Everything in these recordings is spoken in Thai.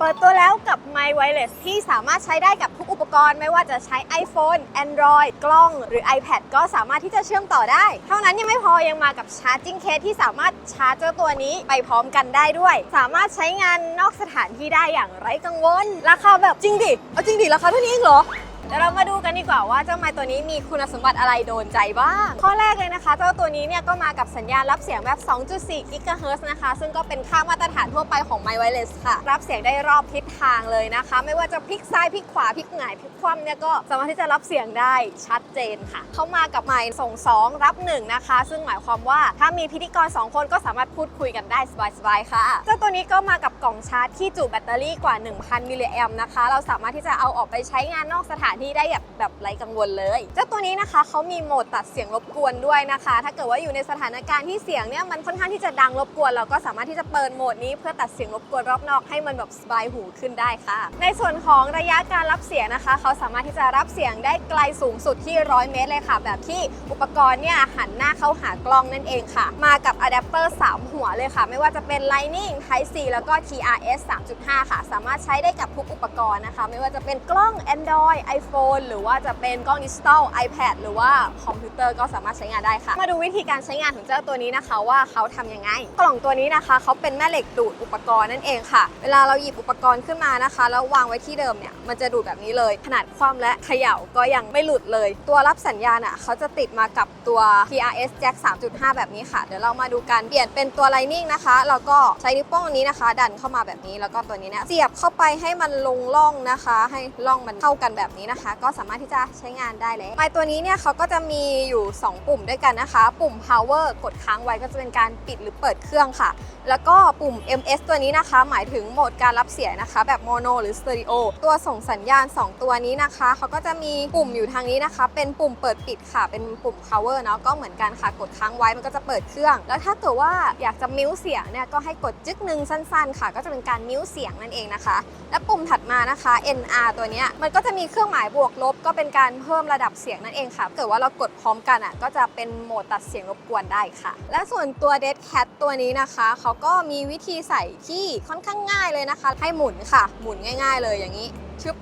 เปิดตัวแล้วกับ My Wireless ที่สามารถใช้ได้กับทุกอุปกรณ์ ไม่ว่าจะใช้ iPhone Android กล้อง หรือ iPad ก็สามารถที่จะเชื่อมต่อได้ เท่านั้นยังไม่พอยังมากับ Charging Case ที่สามารถชาร์จเจ้าตัวนี้ไปพร้อมกันได้ด้วย สามารถใช้งานนอกสถานที่ได้อย่างไร้กังวล ราคาแบบจริงดิ เอาจริงดิ ราคาเท่านี้เองเหรอ เดี๋ยวเรามาดูกันดีกว่าว่าเจ้าไม้ตัวนี้มีคุณสมบัติอะไรโดนใจบ้าง ข้อแรกเลยนะคะ เจ้าตัวนี้เนี่ยก็มากับสัญญาณรับเสียงแบบ 2.4 GHz นะคะ ซึ่งก็เป็นค่ามาตรฐานทั่วไปของ My Wireless ค่ะ รับเสียงได้รอบทิศทางเลยนะคะ ไม่ว่าจะพลิกซ้ายพลิกขวาพลิกหงายพลิกคว่ำเนี่ยก็สามารถที่จะรับเสียงได้ชัดเจนค่ะ เข้ามากับไมค์ส่ง 2 รับ 1 นะคะ ซึ่งหมายความว่าถ้ามีพิธีกร 2 คนก็สามารถพูดคุยกันได้สบายๆค่ะ เจ้าตัวนี้ก็มากับกล่องชาร์จที่จุแบตเตอรี่กว่า 1,000 มิลลิแอมนะคะ เราสามารถที่จะเอาออกไปใช้งานนอกสถานที่ได้แบบแบบไร้กังวลเลยเจ้าตัวนี้นะคะเขามีโหมดตัดเสียงรบกวนด้วยนะคะ ถ้าเกิดว่าอยู่ในสถานการณ์ที่เสียงเนี่ยมันค่อนข้างที่จะดังรบกวน เราก็สามารถที่จะเปิดโหมดนี้เพื่อตัดเสียงรบกวนรอบนอกให้มันแบบสบายหูขึ้นได้ค่ะ ในส่วนของระยะการรับเสียงนะคะเขาสามารถที่จะรับเสียงได้ไกลสูงสุดที่ 100 เมตรเลยค่ะ แบบที่อุปกรณ์เนี่ยหันหน้าเข้าหากล้องนั่นเองค่ะ มากับอะแดปเตอร์ 3 หัวเลยค่ะ ไม่ว่าจะเป็น Lightning Type C แล้วก็ TRS 3.5 ค่ะ สามารถใช้ได้กับทุกอุปกรณ์นะคะ ไม่ว่าจะเป็นกล้อง Android iPhone หรือว่าจะเป็นกล้องดิจิตอล iPad หรือว่าคอมพิวเตอร์ก็สามารถใช้งานได้ค่ะ มาดูวิธีการใช้งานของเจ้าตัวนี้นะคะว่าเขาทำยังไง กล่องตัวนี้นะคะเขาเป็นแม่เหล็กดูดอุปกรณ์นั่นเองค่ะ เวลาเราหยิบอุปกรณ์ขึ้นมานะคะ แล้ววางไว้ที่เดิมเนี่ยมันจะดูดแบบนี้เลย ขนาดคว่ำและเขย่าก็ยังไม่หลุดเลย ตัวรับสัญญาณอะเขาจะติดมากับตัว TRS Jack 3.5 แบบนี้ค่ะ เดี๋ยวเรามาดูการเปลี่ยนเป็นตัว Lightning นะคะ แล้วก็ใช้นิ้วโป้งอันนี้นะคะ ดันเข้ามาแบบนี้แล้วก็ตัวนี้เนี่ยเสียบเข้าไปให้มันลงร่องนะคะ ให้ร่องมันเข้ากันแบบนี้นะคะก็สามารถที่จะใช้งานได้เลยไมค์ตัวนี้เนี่ยเขาก็จะมีอยู่ 2 ปุ่มด้วยกันนะคะ ปุ่ม power กดค้างไว้ก็จะเป็นการปิดหรือเปิดเครื่องค่ะ แล้วก็ปุ่ม MS ตัวนี้นะคะ หมายถึงโหมดการรับเสียงนะคะ แบบโมโนหรือสเตอริโอตัวส่งสัญญาณ 2 ตัวนี้นะคะเขาก็จะมีปุ่มอยู่ทางนี้นะคะ เป็นปุ่มเปิดปิดค่ะ เป็นปุ่ม power เนาะก็เหมือนกันค่ะ กดค้างไว้มันก็จะเปิดเครื่อง แล้วถ้าเกิดว่าอยากจะมิวเสียงเนี่ยก็ให้กดจึ๊กหนึ่งสั้น ๆ ค่ะ ก็จะเป็นการมิวเสียงนั่นเองนะคะ และปุ่มถัดมานะคะ NR ตัวนี้มันก็จะมีเครื่องหมายบวกลบก็เป็นการเพิ่มระดับเสียงนั่นเองค่ะเกิดว่าเรากดพร้อมกันอะก็จะเป็นโหมดตัดเสียงรบกวนได้ค่ะ และส่วนตัว Dead Cat ตัวนี้นะคะ เขาก็มีวิธีใส่ที่ค่อนข้างง่ายเลยนะคะ ให้หมุนค่ะ หมุนง่าย ๆ เลยอย่างนี้ชึบ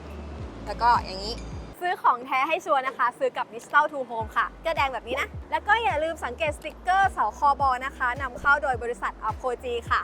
แล้วก็อย่างนี้ซื้อของแท้ให้ชัวร์นะคะ ซื้อกับ Digital to Home ค่ะเกลือแดงแบบนี้นะ แล้วก็อย่าลืมสังเกตสติกเกอร์เสาคอบอนะคะนำเข้าโดยบริษัท a p o g ค่ะ